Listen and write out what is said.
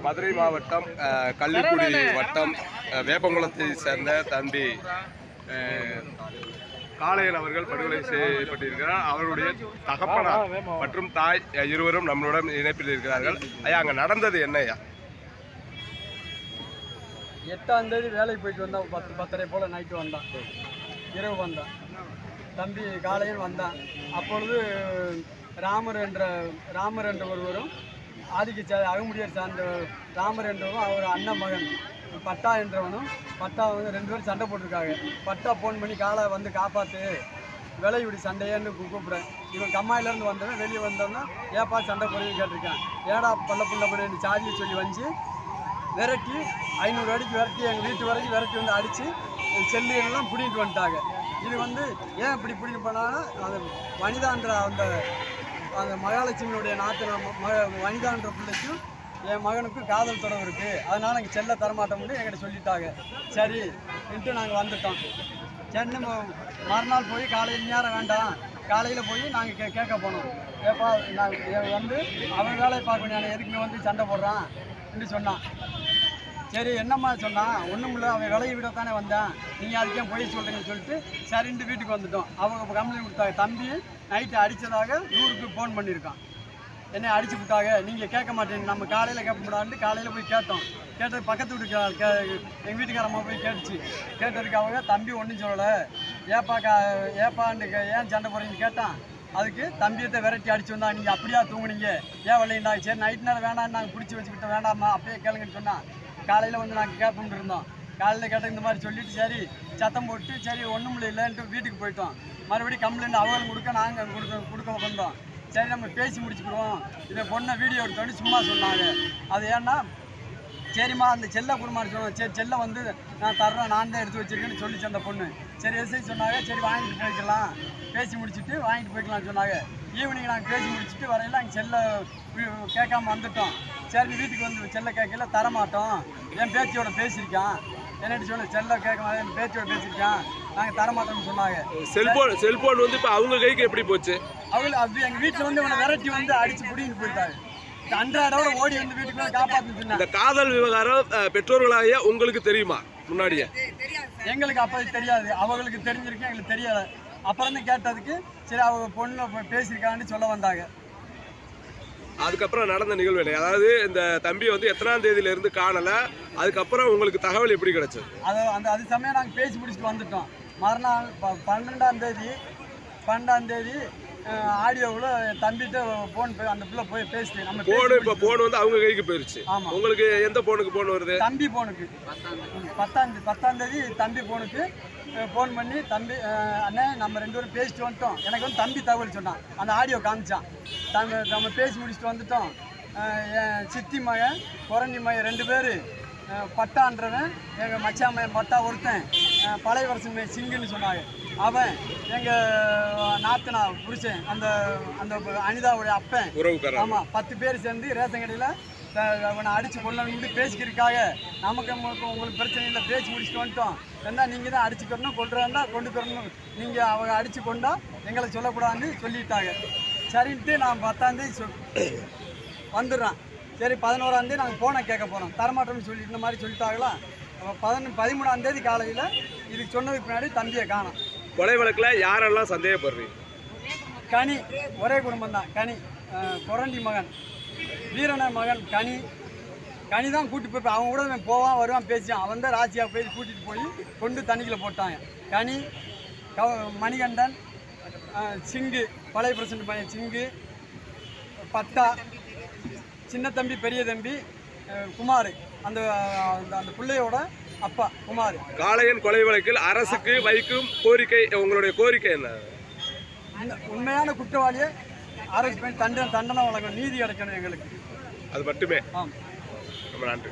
மதுரை மாவட்டம் அஹ், கள்ளிக்குடி வட்டம் வேப்பங்குளத்தை சேர்ந்த தம்பி அஹ், காளையன் அவர்கள் படுகொலை செய்யப்பட்டிருக்கிறார். அவருடைய தகப்பனார் மற்றும் தாய் இருவரும் நம்மளுடன் இணைப்பில் இருக்கிறார்கள். ஐயா அங்க நடந்தது என்ன ஐயா? எட்டாம் தேதி வேலைக்கு போயிட்டு வந்தான் பத்து பத்தரை போல் நைட்டு வந்தான். இரவு வந்தான். தம்பி காலையில் வந்தான். அப்பொழுது ராமர் என்ற ராமர் என்ற ஒருவரும் ஆதிக்க சா அகமுடியர் சார்ந்த ராமர் என்றவரும் அவர் அண்ணன் மகன். பட்டா என்றவனும் பட்டா வந்து ரெண்டு பேரும் சண்டை போட்டிருக்காங்க. பட்டா ஃபோன் பண்ணி காலை வந்து காப்பாற்று விலை இப்படி சண்டையேன்னு கூப்பிடுறேன். இவன் கம்மாயிலேருந்து வந்தவன் வெளியே வந்தவன்னா ஏப்பா சண்டை போடுறது கேட்டிருக்கேன். ஏடா பல்ல புள்ள படி சாதியை சொல்லி வந்து விரட்டி ஐநூறு அடிக்கு விரட்டி எங்கள் வீட்டு வரைக்கும் விரட்டி வந்து அடித்து செல்லியெல்லாம் பிடிங்கிட்டு வந்துட்டாங்க. இது வந்து ஏன் இப்படி பிடிக்கிட்டு போனாலும் அது மனிதான்ற அந்த அந்த மகாலட்சுமியுடைய நாட்டு மக வனிதான்ற பிள்ளைக்கும் என் மகனுக்கும் காதல் தொடர்பு இருக்குது அதனால் எங்கள் செல்ல தரமாட்டோம்னு எங்கிட்ட சொல்லிட்டாங்க. சரி இன்ட்டு நாங்கள் வந்துட்டோம். சென்னை மறுநாள் போய் காலையில் நேரம் வேண்டாம். காலையில் போய் நாங்கள் கே கேட்க போனோம். ஏப்பா நான் வந்து அவன் வேலையை பார்க்கணும். நான் எதுக்கு வந்து சண்டை போடுறான்? என்று சொன்னான். சரி என்னம்மா சொன்னான் ஒன்றும் இல்லை அவன் விலையை விட தானே வந்தேன். நீங்கள் அதுக்கே போய் சொல்கிறீங்கன்னு சொல்லிட்டு சரின்ட்டு வீட்டுக்கு வந்துட்டோம். அவங்க கம்ப்ளைண்ட் கொடுத்தாங்க. தம்பி நைட்டு அடித்ததாக நூறுக்கு ஃபோன் பண்ணியிருக்கான். என்னை அடிச்சு விட்டாங்க. நீங்கள் கேட்க மாட்டேங்க. நம்ம காலையில் கேட்க முடியாதுன்னு காலையில் போய் கேட்டோம். கேட்டது பக்கத்து வீட்டுக்கு கே எங்கள் வீட்டுக்காரம்மா போய் கேட்டுச்சு. கேட்டதுக்கு அவங்க தம்பி ஒன்றும் சொல்லலை. ஏப்பா கா ஏப்பான்னு கே- ஏன் சண்டை போடுறீங்கன்னு கேட்டான். அதுக்கு தம்பியத்தை விரட்டி அடிச்சு வந்தா நீங்கள் அப்படியா தூங்குனீங்க? ஏன் விளையாண்டா சரி நைட் நேரம் வேணாம் நாங்கள் பிடிச்சி வச்சுக்கிட்டோம். வேண்டாமா அப்படியே கேளுங்கன்னு சொன்னான். காலையில் வந்து நாங்கள் கேட்போம்னு இருந்தோம். காலையில் கேட்டால் இந்த மாதிரி சொல்லிட்டு சரி சத்தம் போட்டு சரி ஒன்றும் இல்லைன்ட்டு வீட்டுக்கு போயிட்டோம். மறுபடியும் கம்ப்ளைண்ட் அவங்களுக்கு கொடுக்க நாங்கள் கொடுக்க கொடுக்க வந்தோம். சரி நம்ம பேசி முடிச்சுக்கிடுவோம். இதை பொண்ணை வீடியோ எடுத்தோன்னு சும்மா சொன்னாங்க. அது ஏன்னா சரிம்மா அந்த செல்லை குடும்பம் சொன்னோம் சரி செல்லை வந்து நான் தர்றேன் நான் தான் எடுத்து வச்சிருக்கேன்னு சொல்லிச்சு அந்த பொண்ணு. சரி எஸ்ஐ சொன்னாங்க சரி வாங்கிட்டு போய்க்கலாம். பேசி முடிச்சுட்டு வாங்கிட்டு போய்க்கலாம்னு சொன்னாங்க. ஈவினிங் நாங்கள் பேசி முடிச்சுட்டு வரையில அங்கே செல்லை கேட்காம வந்துட்டோம். சரி வீட்டுக்கு வந்து செல்லை கேட்கல தரமாட்டோம். என் பேத்தியோட பேசியிருக்கான். என்னட்டு சொல்ல செல்லை கேட்க மாட்டேன் என் பேத்தியோட பேசியிருக்கான். நாங்கள் தரமாட்டோம்னு சொன்னாங்க. செல்போன் செல்போன் வந்து இப்போ அவங்க கைக்கு எப்படி போச்சு? அவங்க எங்கள் வீட்டில் வந்து இவனை விரட்டி வந்து அடிச்சு பிடிங்கிட்டு போயிட்டாங்க அன்றாடோட ஓடி வந்து வீட்டுக்கு வந்து காப்பாற்றுன்னு சொன்னாங்க இந்த காதல் விவகாரம் பெற்றோர்களாகிய உங்களுக்கு தெரியுமா? முன்னாடியே. எங்களுக்கு அப்போ தெரியாது. அவங்களுக்கு தெரிஞ்சிருக்கு எங்களுக்கு தெரியலை அப்புறம் தான் கேட்டதுக்கு சரி அவங்க பொண்ணு பேசியிருக்காங்கன்னு சொல்ல வந்தாங்க. அதுக்கப்புறம் நடந்த நிகழ்வு என்ன? அதாவது இந்த தம்பி வந்து எத்தனாம் தேதியில இருந்து காணல. அதுக்கப்புறம் உங்களுக்கு தகவல் எப்படி கிடைச்சது? அது அந்த அது சமயம் நாங்கள் பேசி முடிச்சுட்டு வந்துட்டோம். மறுநாள் ப பன்னெண்டாம் தேதி பன்னெண்டாம் தேதி ஆடியோவில் என் தம்பிகிட்ட ஃபோன் போய் அந்த பிள்ளை போய் பேசிட்டு நம்ம பேசி போன் இப்போ முடிச்சுட்டு- போன் வந்து அவங்க கைக்கு போயிருச்சு. ஆமா. உங்களுக்கு எந்த போனுக்கு போன் வருது? தம்பி போனுக்கு பத்தாம் தேதி பத்தாம் தேதி தம்பி போனுக்கு ஃபோன் பண்ணி தம்பி அண்ணே நம்ம ரெண்டு பேரும் பேசிட்டு வந்துட்டோம். எனக்கு வந்து தம்பி தகவல் சொன்னான். அந்த ஆடியோ காமிச்சான். நம்ம நம்ம பேசி முடிச்சுட்டு வந்துட்டோம். என் சித்தி மகன் குரண்டி மகன் ரெண்டு பேர். பட்டான்றவன் எங்கள் மச்சான் மகன் பட்டா ஒருத்தன். பழைய வருஷம் சிங்குன்னு சொன்னாங்க. அவன் எங்கள் நாத்தனா புருஷன் அந்த அந்த அனிதாவுடைய அப்பன். உறவுக்காரர். ஆமா பத்து பேர் சேர்ந்து ரேஷன் கடையில் அவனை அடிச்சு கொள்ளணும்னு பேசிக்கிறதுக்காக நமக்கு உங்களுக்கு பிரச்சனை இல்லை பேசி முடிச்சுட்டு வந்துட்டோம். என்ன நீங்கள் தான் அடிச்சுக்கணும் கொண்டுறா கொண்டு வரணும் நீங்கள் அவங்க அடிச்சு கொண்டா எங்களை சொல்லக்கூடாதுன்னு சொல்லிட்டாங்க. சரின்ட்டு நான் பத்தாந்தேதி சொல் வந்துடுறான். சரி பதினோராந்தேதி நாங்கள் போனை கேட்க போகிறோம் தரமாட்டோம்னு சொல்லி இந்த மாதிரி சொல்லிட்டாங்களா? அப்போ பதினொன்று பதிமூணாந்தேதி காலையில் இதுக்கு சொன்னதுக்கு பின்னாடி தம்பியை காணோம். கொலை வழக்கில் யாரெல்லாம் சந்தேகப்படுறீங்க? கனி ஒரே குடும்பம் தான். கனி குரண்டி மகன் வீரன மகன் கனி. கனி தான் கூட்டி போய் அவன் கூட போவான் வருவான் பேசியான் அவன் தான் ராஜியா போய் கூட்டிகிட்டு போய் கொண்டு தண்ணிக்கில் போட்டாங்க. கனி கவ மணிகண்டன் சிங்கு பழைய பிரசன்ட் பையன் சிங்கு பத்தா சின்ன தம்பி பெரிய தம்பி குமார். அந்த அந்த அந்த பிள்ளையோட அப்பா குமார். காளையன் கொலை வழக்கில் அரசுக்கு வைக்கும் கோரிக்கை உங்களுடைய கோரிக்கை என்ன? உண்மையான குற்றவாளியை அரசு தண்டனை தண்டனை வழங்கணும் நீதி கிடைக்கணும் எங்களுக்கு. அது மட்டுமே. ஆமாம் ரொம்ப நன்றி.